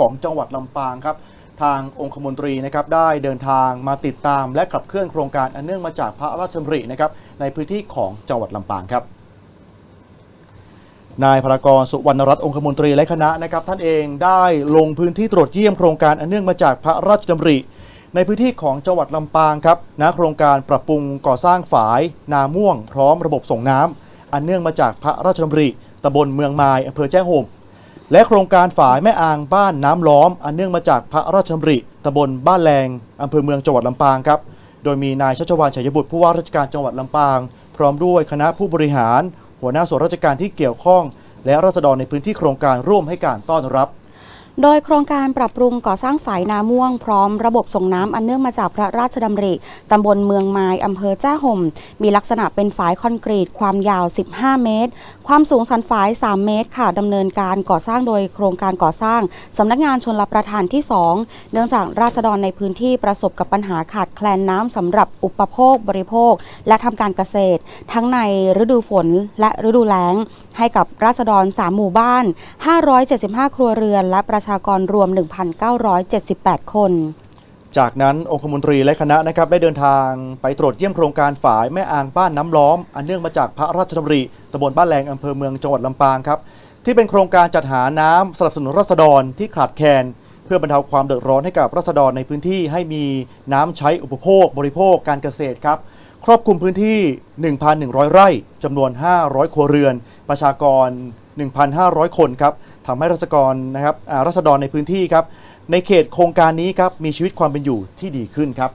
ของจังหวัดลำปางครับ ทางองคมนตรีนะครับได้เดินทางมาติดตาม และขับเคลื่อนโครงการอันเนื่องมาจากพระราชดำรินะครับในพื้นที่ของจังหวัดลำปางครับนายพรากรสุวรรณรัตน์องคมนตรีและคณะนะครับท่านเองได้ลงพื้นที่ตรวจเยี่ยมโครงการอันเนื่องมาจากพระราชดำริ ในพื้นที่ของจังหวัดลำปางครับณโครงการปรับปรุงก่อสร้างฝาย นาม่วง พร้อมระบบส่งน้ำอันเนื่องมาจากพระราชดำริตำบลเมืองมายอำเภอแจ้งห่ม และโครงการฝายแม่อ่างบ้านน้ำล้อม อันเนื่องมาจากพระราชดำริตำบลบ้านแรงอำเภอเมืองจังหวัดลำปางครับ โดยมีนายชัชวานชัยบุตรผู้ว่าราชการจังหวัดลำปาง พร้อมด้วยคณะผู้บริหาร หัวหน้าส่วนราชการที่เกี่ยวข้อง และราษฎรในพื้นที่โครงการร่วมให้การต้อนรับ โดยโครงการปรับปรุงก่อสร้างฝายนาม่วงพร้อมระบบส่งน้ำอันเนื่องมาจากพระราชดำริตำบลเมืองไม้อำเภอจ้าห่ม มีลักษณะเป็นฝายคอนกรีต ความยาว 15 เมตร ความสูงสันฝาย 3 เมตร ค่ะดำเนินการก่อสร้างโดยโครงการก่อสร้างสำนักงานชนรับประทานที่ 2 เนื่องจากราษฎรในพื้นที่ประสบกับปัญหาขาดแคลนน้ำสำหรับอุปโภคบริโภค และทำการเกษตร ทั้งในฤดูฝนและฤดูแล้งให้กับราษฎร 3 หมู่บ้าน 575 ครัวเรือน และประชากรรวม 1,978 คนจากนั้นองคมนตรีและคณะนะครับได้เดินทางไปตรวจเยี่ยมโครงการฝายแม่อ่างบ้านน้ำล้อม อันเนื่องมาจากพระราชดำริตำบลบ้านแรงอำเภอเมืองจังหวัดลำปางครับ ที่เป็นโครงการจัดหาน้ำสนับสนุนรัษฎรที่ขาดแคลนเพื่อบรรเทาความเดือดร้อนให้กับรัษฎรในพื้นที่ให้มีน้ำใช้อุปโภค บริโภคการเกษตรครับ ครอบคลุมพื้นที่ 1,100 ไร่จำนวน 500 ครัวเรือน ประชากร 1,500 คนครับทำให้รัษกรนะครับรัษฎรในพื้นที่ครับในเขตโครงการนี้ครับมีชีวิตความเป็นอยู่ที่ดีขึ้นครับ